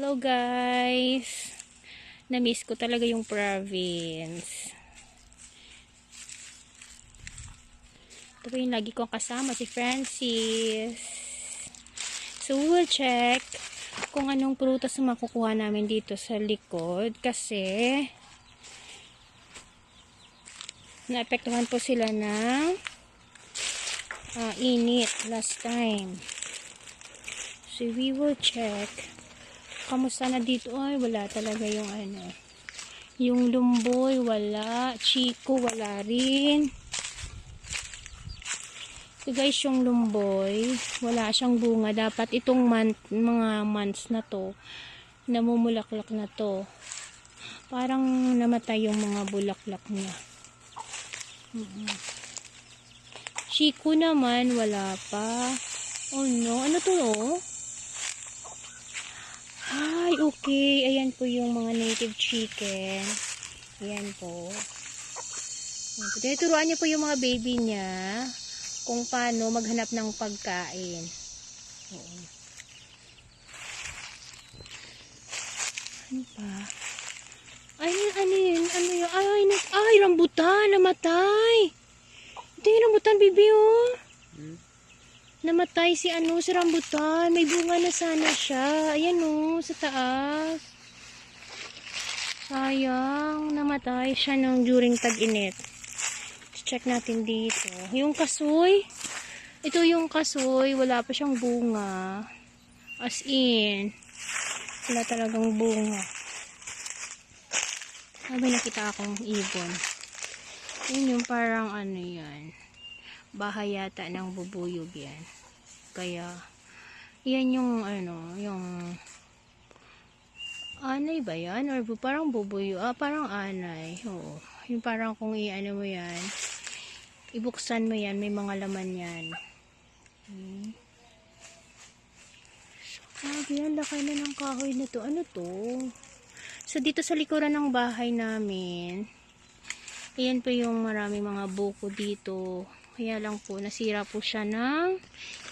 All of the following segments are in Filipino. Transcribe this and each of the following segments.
Hello guys! Na-miss ko talaga yung province. Ito yung lagi kong kasama, si Francis. So, we'll check kung anong prutas na makukuha namin dito sa likod kasi naapektuhan po sila ng ah, init last time. So, we will check. Kamusta na dito? Ay, wala talaga yung ano. Yung lumboy, wala. Chico, wala rin. So, guys, yung lumboy, wala siyang bunga. Dapat itong month, mga months na to, namumulaklak na to. Parang namatay yung mga bulaklak niya. Mm-mm. Chico naman, wala pa. Oh no, ano to oh? Ay, okay. Ayan po yung mga native chicken. Ayan po. Tinuturuan niya po yung mga baby niya kung paano maghanap ng pagkain. Oo. Ano pa? Ay, ano yun? Ano yun? Ay, ay, rambutan, namatay. Ito yung rambutan, baby, oh. Namatay si ano, si rambutan. May bunga na sana siya. Ayan o, sa taas. Sayang, namatay siya nung during tag-init. Check natin dito. Yung kasoy. Ito yung kasoy. Wala pa siyang bunga. As in. Wala talagang bunga. May nakita akong ibon. Yun yung parang ano yan bahay yata ng bubuyog yan. Kaya, yan yung ano, yung anay ba yan? Or parang bubuyog? Ah, parang anay. Oo. Yung parang kung i-ano mo yan, ibuksan mo yan, may mga laman yan. Hmm. So, grabe yan, laki na ng kahoy na to. Ano to? So, dito sa likuran ng bahay namin, Ayan po yung maraming mga buko dito. Kaya lang po, nasira po siya ng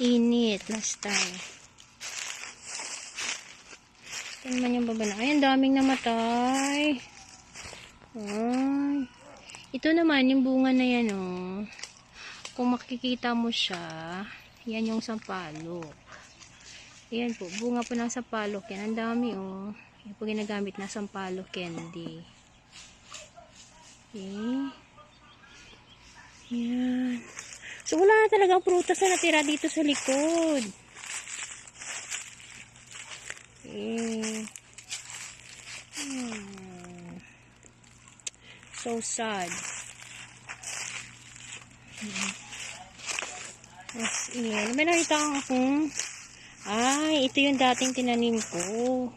init last time. Ito naman yung baba na. Ayan, daming namatay. Ay. Ito naman, yung bunga na yan, oh. Kung makikita mo siya, yan yung sampalok. Ayan po, bunga po ng sampalok yan. Ang dami, oh. Yan po ginagamit na sampalok candy. Okay. Yan. So, wala na talagang prutas na natira dito sa likod. Hmm. So sad. Hmm. As in. May nakita akong ay, ito yung dating tinanim ko.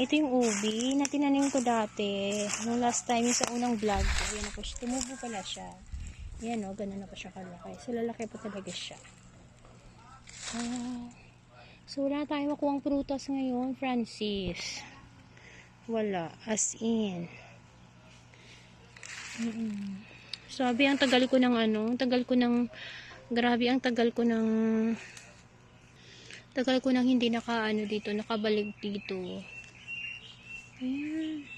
Ito yung ubi na tinanim ko dati. Nung last time, sa unang vlog ko. Ayan siya. Tumubo pala siya. Ayan o, ganun na pa siya kalaki. So, lalaki pa talaga siya. Ah. So, wala tayong makuhang prutas ngayon, Francis. Wala. As in. Mm-mm. Sabi, ang tagal ko ng ano, tagal ko ng, grabe, ang tagal ko ng, tagal ko nang hindi naka, ano dito, nakabalik dito. Ayan.